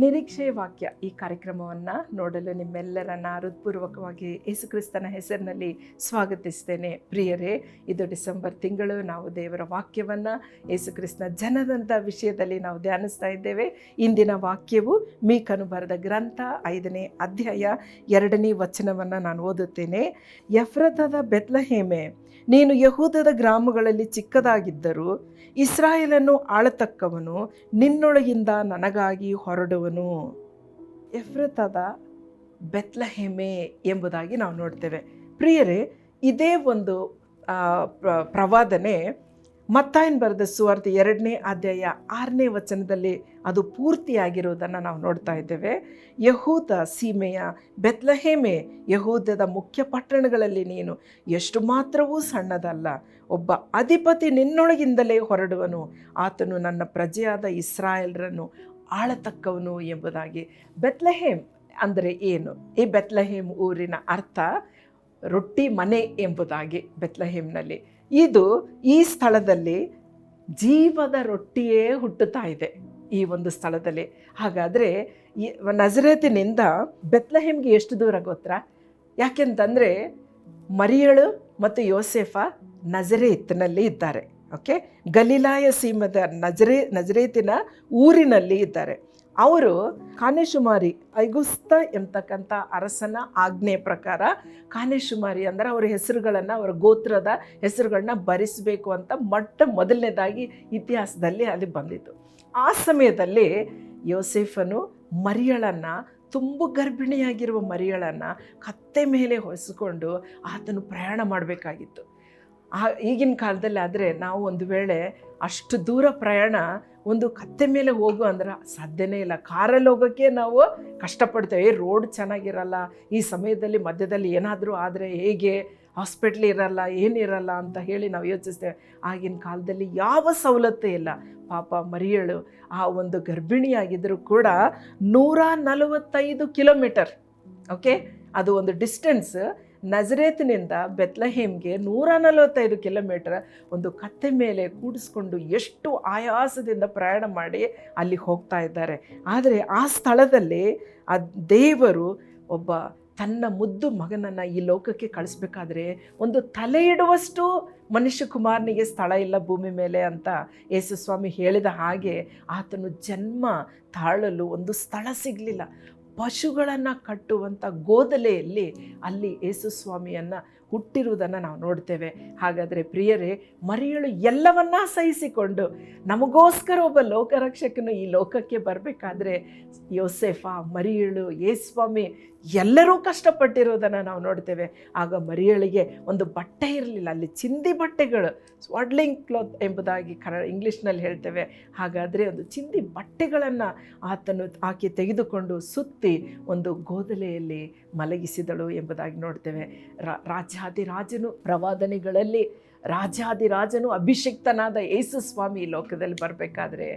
ನಿರೀಕ್ಷೆಯ ವಾಕ್ಯ ಈ ಕಾರ್ಯಕ್ರಮವನ್ನು ನೋಡಲು ನಿಮ್ಮೆಲ್ಲರನ್ನ ಹೃತ್ಪೂರ್ವಕವಾಗಿ ಯೇಸುಕ್ರಿಸ್ತನ ಹೆಸರಿನಲ್ಲಿ ಸ್ವಾಗತಿಸ್ತೇನೆ. ಪ್ರಿಯರೇ, ಇದು ಡಿಸೆಂಬರ್ ತಿಂಗಳು. ನಾವು ದೇವರ ವಾಕ್ಯವನ್ನು ಯೇಸುಕ್ರಿಸ್ತನ ಜನದಂಥ ವಿಷಯದಲ್ಲಿ ನಾವು ಧ್ಯಾನಿಸ್ತಾ ಇದ್ದೇವೆ. ಇಂದಿನ ವಾಕ್ಯವು ಮೀಕನು ಬರೆದ ಗ್ರಂಥ ಐದನೇ ಅಧ್ಯಾಯ ಎರಡನೇ ವಚನವನ್ನು ನಾನು ಓದುತ್ತೇನೆ. ಯಫ್ರತದ ಬೆತ್ಲಹೇಮೆ, ನೀನು ಯಹೂದದ ಗ್ರಾಮಗಳಲ್ಲಿ ಚಿಕ್ಕದಾಗಿದ್ದರೂ ಇಸ್ರಾಯೇಲನ್ನು ಆಳತಕ್ಕವನು ನಿನ್ನೊಳಗಿಂದ ನನಗಾಗಿ ಹೊರಡುವನು ಎಫ್ರತದ ಬೆತ್ಲಹೆಮೆ ಎಂಬುದಾಗಿ ನಾವು ನೋಡ್ತೇವೆ. ಪ್ರಿಯರೇ, ಇದೇ ಒಂದು ಪ್ರವಾದನೆ ಮತ್ತಾಯನ್ ಬರೆದ ಸುವಾರ್ತೆ ಎರಡನೇ ಅಧ್ಯಾಯ ಆರನೇ ವಚನದಲ್ಲಿ ಅದು ಪೂರ್ತಿಯಾಗಿರುವುದನ್ನು ನಾವು ನೋಡ್ತಾ ಇದ್ದೇವೆ. ಯಹೂದ ಸೀಮೆಯ ಬೆತ್ಲಹೇಮೆ, ಯಹೂದದ ಮುಖ್ಯ ಪಟ್ಟಣಗಳಲ್ಲಿ ನೀನು ಎಷ್ಟು ಮಾತ್ರವೂ ಸಣ್ಣದಲ್ಲ. ಒಬ್ಬ ಅಧಿಪತಿ ನಿನ್ನೊಳಗಿಂದಲೇ ಹೊರಡುವನು. ಆತನು ನನ್ನ ಪ್ರಜೆಯಾದ ಇಸ್ರಾಯೇಲ್ರನ್ನು ಆಳತಕ್ಕವನು ಎಂಬುದಾಗಿ ಬೆತ್ಲಹೇಮ್ ಅಂದರೆ ಏನು? ಈ ಬೆತ್ಲಹೇಮ್ ಊರಿನ ಅರ್ಥ ರೊಟ್ಟಿ ಮನೆ ಎಂಬುದಾಗಿ ಬೆತ್ಲಹೇಮ್ನಲ್ಲಿ. ಇದು ಈ ಸ್ಥಳದಲ್ಲಿ ಜೀವದ ರೊಟ್ಟಿಯೇ ಹುಟ್ಟುತ್ತಾ ಇದೆ ಈ ಒಂದು ಸ್ಥಳದಲ್ಲಿ. ಹಾಗಾದರೆ ನಜರೇತಿನಿಂದ ಬೆತ್ಲಹೇಮ್ಗೆ ಎಷ್ಟು ದೂರ ಗೊತ್ತಾ ಯಾಕೆಂತಂದರೆ ಮರಿಯಳು ಮತ್ತು ಯೋಸೆಫ ನಜರೇತ್ನಲ್ಲಿ ಇದ್ದಾರೆ. ಓಕೆ? ಗಲೀಲಾಯ ಸೀಮದ ನಜರೇ, ನಜರೇತಿನ ಊರಿನಲ್ಲಿ ಇದ್ದಾರೆ. ಅವರು ಕಾನೇಶುಮಾರಿ ಐಗುಸ್ತ ಎಂತಕ್ಕಂಥ ಅರಸನ ಆಜ್ಞೆ ಪ್ರಕಾರ ಕಾನೇಶುಮಾರಿ ಅಂದರೆ ಅವರ ಹೆಸರುಗಳನ್ನು, ಅವರ ಗೋತ್ರದ ಹೆಸರುಗಳನ್ನ ಭರಿಸಬೇಕು ಅಂತ ಮೊಟ್ಟ ಮೊದಲನೇದಾಗಿ ಇತಿಹಾಸದಲ್ಲಿ ಅಲ್ಲಿ ಬಂದಿತ್ತು. ಆ ಸಮಯದಲ್ಲಿ ಯೋಸೆಫನು ಮರಿಯಳನ್ನು, ತುಂಬ ಗರ್ಭಿಣಿಯಾಗಿರುವ ಮರಿಯಳನ್ನು ಕತ್ತೆ ಮೇಲೆ ಹೊಸಿಕೊಂಡು ಆತನು ಪ್ರಯಾಣ ಮಾಡಬೇಕಾಗಿತ್ತು. ಆ ಈಗಿನ ಕಾಲದಲ್ಲಿ ಆದರೆ ನಾವು ಒಂದು ವೇಳೆ ಅಷ್ಟು ದೂರ ಪ್ರಯಾಣ ಒಂದು ಕತ್ತೆ ಮೇಲೆ ಹೋಗು ಅಂದ್ರೆ ಸಾಧ್ಯನೇ ಇಲ್ಲ. ಕಾರಲ್ಲಿ ಹೋಗೋಕ್ಕೆ ನಾವು ಕಷ್ಟಪಡ್ತೇವೆ. ರೋಡ್ ಚೆನ್ನಾಗಿರಲ್ಲ. ಈ ಸಮಯದಲ್ಲಿ, ಮಧ್ಯದಲ್ಲಿ ಏನಾದರೂ ಆದರೆ ಹೇಗೆ? ಹಾಸ್ಪಿಟ್ಲ್ ಇರಲ್ಲ ಏನಿರಲ್ಲ ಅಂತ ಹೇಳಿ ನಾವು ಯೋಚಿಸ್ತೇವೆ. ಆಗಿನ ಕಾಲದಲ್ಲಿ ಯಾವ ಸವಲತ್ತು ಇಲ್ಲ. ಪಾಪ ಮರಿಯಳು, ಆ ಒಂದು ಗರ್ಭಿಣಿಯಾಗಿದ್ದರೂ ಕೂಡ ನೂರ ನಲವತ್ತೈದು ಕಿಲೋಮೀಟರ್, ಓಕೆ? ಅದು ಒಂದು ಡಿಸ್ಟೆನ್ಸ್ ನಜರೇತಿನಿಂದ ಬೆತ್ಲಹೇಮ್ಗೆ ನೂರ ನಲವತ್ತೈದು ಕಿಲೋಮೀಟರ್ ಒಂದು ಕತ್ತೆ ಮೇಲೆ ಕೂಡಿಸ್ಕೊಂಡು ಎಷ್ಟು ಆಯಾಸದಿಂದ ಪ್ರಯಾಣ ಮಾಡಿ ಅಲ್ಲಿ ಹೋಗ್ತಾ ಇದ್ದಾರೆ. ಆದರೆ ಆ ಸ್ಥಳದಲ್ಲಿ ಆ ದೇವರು ಒಬ್ಬ ತನ್ನ ಮುದ್ದು ಮಗನನ್ನು ಈ ಲೋಕಕ್ಕೆ ಕಳಿಸ್ಬೇಕಾದ್ರೆ ಒಂದು ತಲೆ ಇಡುವಷ್ಟು ಮನುಷ್ಯ ಕುಮಾರನಿಗೆ ಸ್ಥಳ ಇಲ್ಲ ಭೂಮಿ ಮೇಲೆ ಅಂತ ಯೇಸುಸ್ವಾಮಿ ಹೇಳಿದ ಹಾಗೆ ಆತನು ಜನ್ಮ ತಾಳಲು ಒಂದು ಸ್ಥಳ ಸಿಗಲಿಲ್ಲ. ಪಶುಗಳನ್ನು ಕಟ್ಟುವಂಥ ಗೋದಲೆಯಲ್ಲಿ ಅಲ್ಲಿ ಯೇಸುಸ್ವಾಮಿಯನ್ನು ಹುಟ್ಟಿರುವುದನ್ನು ನಾವು ನೋಡ್ತೇವೆ. ಹಾಗಾದರೆ ಪ್ರಿಯರೇ, ಮರಿಯಳು ಎಲ್ಲವನ್ನ ಸಹಿಸಿಕೊಂಡು ನಮಗೋಸ್ಕರ ಒಬ್ಬ ಲೋಕರಕ್ಷಕನು ಈ ಲೋಕಕ್ಕೆ ಬರಬೇಕಾದ್ರೆ ಯೋಸೆಫ, ಮರಿಯಳು ಯೇಸ್ವಾಮಿ ಎಲ್ಲರೂ ಕಷ್ಟಪಟ್ಟಿರೋದನ್ನು ನಾವು ನೋಡ್ತೇವೆ. ಆಗ ಮರಿಯಳಿಗೆ ಒಂದು ಬಟ್ಟೆ ಇರಲಿಲ್ಲ. ಅಲ್ಲಿ ಚಿಂದಿ ಬಟ್ಟೆಗಳು, ಸ್ವಾಡ್ಲಿಂಗ್ ಕ್ಲಾತ್ ಎಂಬುದಾಗಿ ಕನ್ನಡ ಇಂಗ್ಲೀಷ್ನಲ್ಲಿ ಹೇಳ್ತೇವೆ. ಹಾಗಾದರೆ ಒಂದು ಚಿಂದಿ ಬಟ್ಟೆಗಳನ್ನು ಆತನು ಆಕೆ ತೆಗೆದುಕೊಂಡು ಸುತ್ತಿ ಒಂದು ಗೋದಲೆಯಲ್ಲಿ ಮಲಗಿಸಿದಳು ಎಂಬುದಾಗಿ ನೋಡ್ತೇವೆ. ರಾಜಾದಿರಾಜನು ಪ್ರವಾದನೆಗಳಲ್ಲಿ ರಾಜಾದಿರಾಜನು ಅಭಿಷಿಕ್ತನಾದ ಯೇಸು ಸ್ವಾಮಿ ಲೋಕದಲ್ಲಿ ಬರಬೇಕಾದ್ರೆ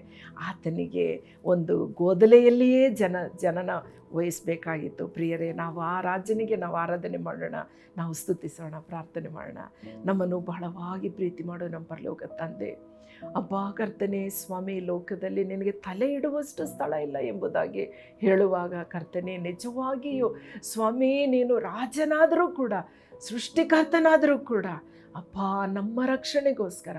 ಆತನಿಗೆ ಒಂದು ಗೋದಲೆಯಲ್ಲಿಯೇ ಜನ, ಜನನ ವಹಿಸಬೇಕಾಗಿತ್ತು. ಪ್ರಿಯರೇ ನಾವು ಆ ರಾಜನಿಗೆ ನಾವು ಆರಾಧನೆ ಮಾಡೋಣ ನಾವು ಸ್ತುತಿಸೋಣ ಪ್ರಾರ್ಥನೆ ಮಾಡೋಣ. ನಮ್ಮನ್ನು ಬಹಳವಾಗಿ ಪ್ರೀತಿ ಮಾಡೋ ನಮ್ಮ ಪರಲೋಕ ತಂದೆ. ಅಬ್ಬ ಕರ್ತನೆ ಸ್ವಾಮಿ ಲೋಕದಲ್ಲಿ ನಿನಗೆ ತಲೆ ಇಡುವಷ್ಟು ಸ್ಥಳ ಇಲ್ಲ ಎಂಬುದಾಗಿ ಹೇಳುವಾಗ ಕರ್ತನೆ ನಿಜವಾಗಿಯೂ ಸ್ವಾಮಿ ನೀನು ರಾಜನಾದರೂ ಕೂಡ ಸೃಷ್ಟಿಕರ್ತನಾದರೂ ಕೂಡ ಅಪ್ಪ ನಮ್ಮ ರಕ್ಷಣೆಗೋಸ್ಕರ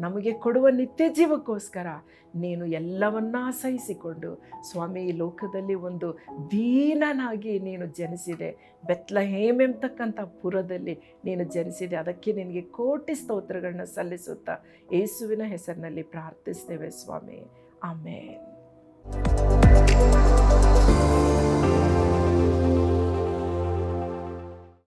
ನಮಗೆ ಕೊಡುವ ನಿತ್ಯ ಜೀವಕ್ಕೋಸ್ಕರ ನೀನು ಎಲ್ಲವನ್ನ ಸಹಿಸಿಕೊಂಡು ಸ್ವಾಮಿ ಈ ಲೋಕದಲ್ಲಿ ಒಂದು ದೀನನಾಗಿ ನೀನು ಜನಿಸಿದೆ. ಬೆತ್ಲ ಹೇಮೆಂಬತಕ್ಕಂಥ ಪುರದಲ್ಲಿ ನೀನು ಜನಿಸಿದೆ. ಅದಕ್ಕೆ ನಿನಗೆ ಕೋಟಿ ಸ್ತೋತ್ರಗಳನ್ನ ಸಲ್ಲಿಸುತ್ತಾ ಯೇಸುವಿನ ಹೆಸರಿನಲ್ಲಿ ಪ್ರಾರ್ಥಿಸ್ತೇವೆ ಸ್ವಾಮಿ. ಆಮೇಲೆ